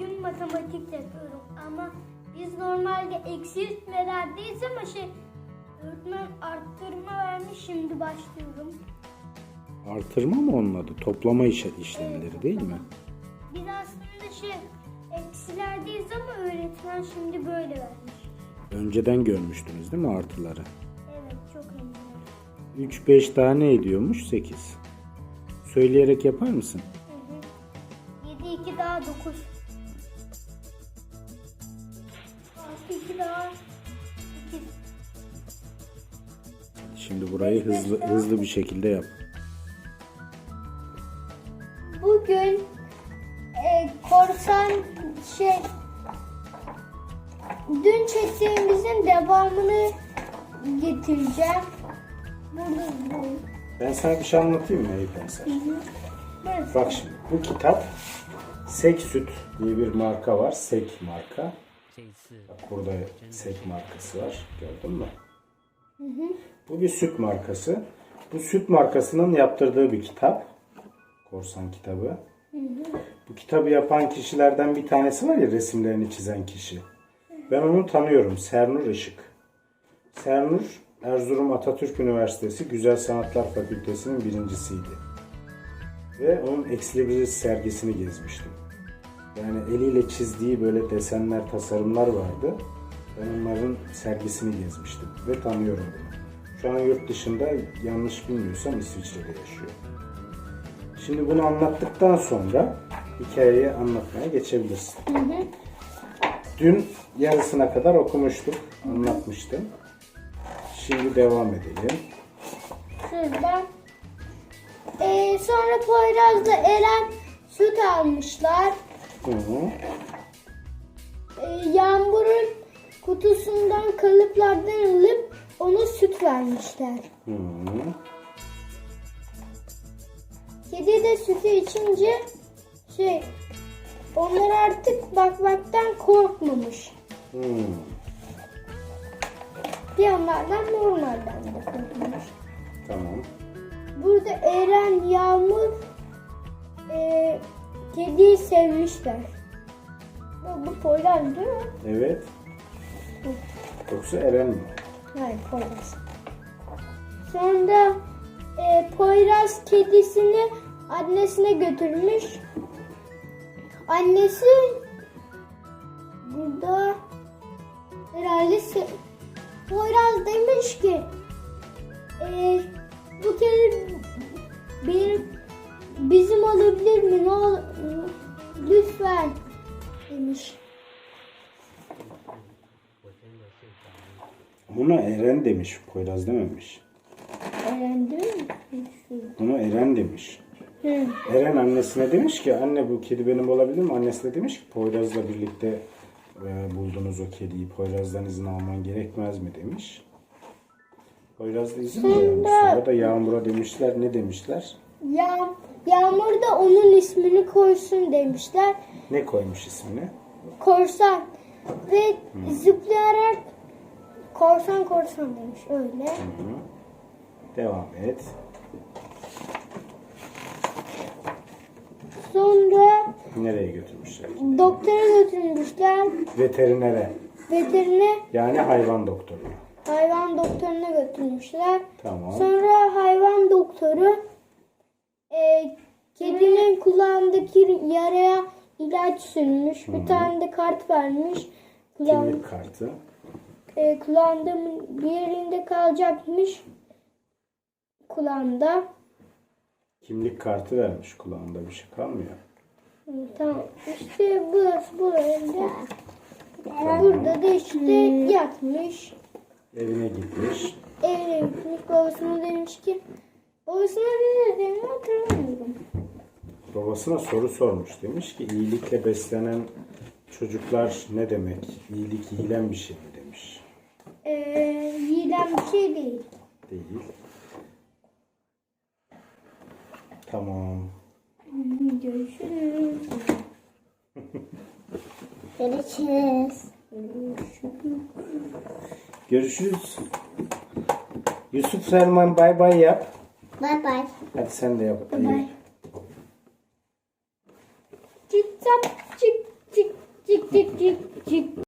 bugün matematik yapıyorum ama biz normalde eksiltmelerdeyiz ama şey öğretmen arttırma vermiş şimdi başlıyorum. Artırma mı onun adı? Toplama işe- işlemleri değil mi? Biz aslında şey eksilerdeyiz ama öğretmen şimdi böyle vermiş. Önceden görmüştünüz değil mi artıları? Evet çok iyi. 3 5 daha ne ediyormuş? 8. Söyleyerek yapar mısın? 7 2 daha 9. Şimdi burayı hızlı hızlı bir şekilde yap. Bugün e, korsan şey dün çektiğimizin devamını getireceğim. Burada bu. Ben sana bir şey anlatayım mı Eyüp Ensar? Bak şimdi bu kitap Sek Süt diye bir marka var. Sek marka. Şey, Bak burada Sek markası var. Gördün mü? Bu bir süt markası. Bu süt markasının yaptırdığı bir kitap. Korsan kitabı. Bu kitabı yapan kişilerden bir tanesi var ya resimlerini çizen kişi. Ben onu tanıyorum. Sernur Işık. Sernur Erzurum Atatürk Üniversitesi Güzel Sanatlar Fakültesi'nin birincisiydi. Ve onun Exlibris sergisini gezmiştim. Yani eliyle çizdiği böyle desenler, tasarımlar vardı. Ben onların sergisini gezmiştim ve tanıyorum bunu. Şu an yurt dışında yanlış bilmiyorsam İsviçre'de yaşıyor. Şimdi bunu anlattıktan sonra hikayeyi anlatmaya geçebilirsin. Dün yarısına kadar okumuştuk, anlatmıştım. Şimdi devam edelim. Şurada. E, sonra Poyraz'la Eren süt almışlar. Hı hı. Kutusundan kalıplardan alıp ona süt vermişler. Hı. Kedi de sütü içince şey onlar artık bakmaktan korkmamış. Hı. Diğerlerden normalden de korkmamış. Tamam. Burada Eren, Yağmur e, kediyi sevmişler. Bu, bu Poyraz değil mi? Evet. Yoksa Eren mi? Hayır Poyraz. Sonra e, Poyraz kedisini annesine götürmüş. Annesi burada herhalde Poyraz demiş ki e, bu kedi benim bizim olabilir mi? Ne ol- lütfen demiş. Buna Eren demiş, Poyraz dememiş. Eren değil mi? Buna Eren demiş. Hı. Eren annesine demiş ki anne bu kedi benim olabilir mi? Annesi de demiş ki Poyraz'la birlikte e, buldunuz o kediyi. Poyraz'dan izin alman gerekmez mi demiş. Poyraz da izin vermiş. Sonra da Yağmur'a demişler ne demişler? Ya, Yağmur da onun ismini koysun demişler. Ne koymuş ismini? Korsan. Ve zıplayarak korsan korsan demiş öyle. Devam et. Sonra Nereye götürmüşler? doktora götürmüşler. Veterinere. Veterine Yani hayvan doktoruna. hayvan doktoruna götürmüşler. Tamam. Sonra hayvan doktoru e, kedinin kulağındaki yaraya ilaç sürmüş. Bir tane de kart vermiş. Kulağın, Kimlik kartı. E, bir yerinde kalacakmış. Kulağında. Kimlik kartı vermiş kulağında bir şey kalmıyor. Tamam. İşte burası bu evde. Burada da işte yatmış. Evine gitmiş. Evine gitmiş. Babasına demiş ki babasına ne dediğini hatırlamıyorum. Babasına soru sormuş. Demiş ki iyilikle beslenen çocuklar ne demek? İyilik yiyilen bir şey mi. Ee, yiyen bir şey değil. Değil. Tamam. Görüşürüz. Görüşürüz. Görüşürüz. Yusuf Selman bay bay yap. Bye bye. Hadi sen de yap. Bye bye. Çık çık çık cik cik cik.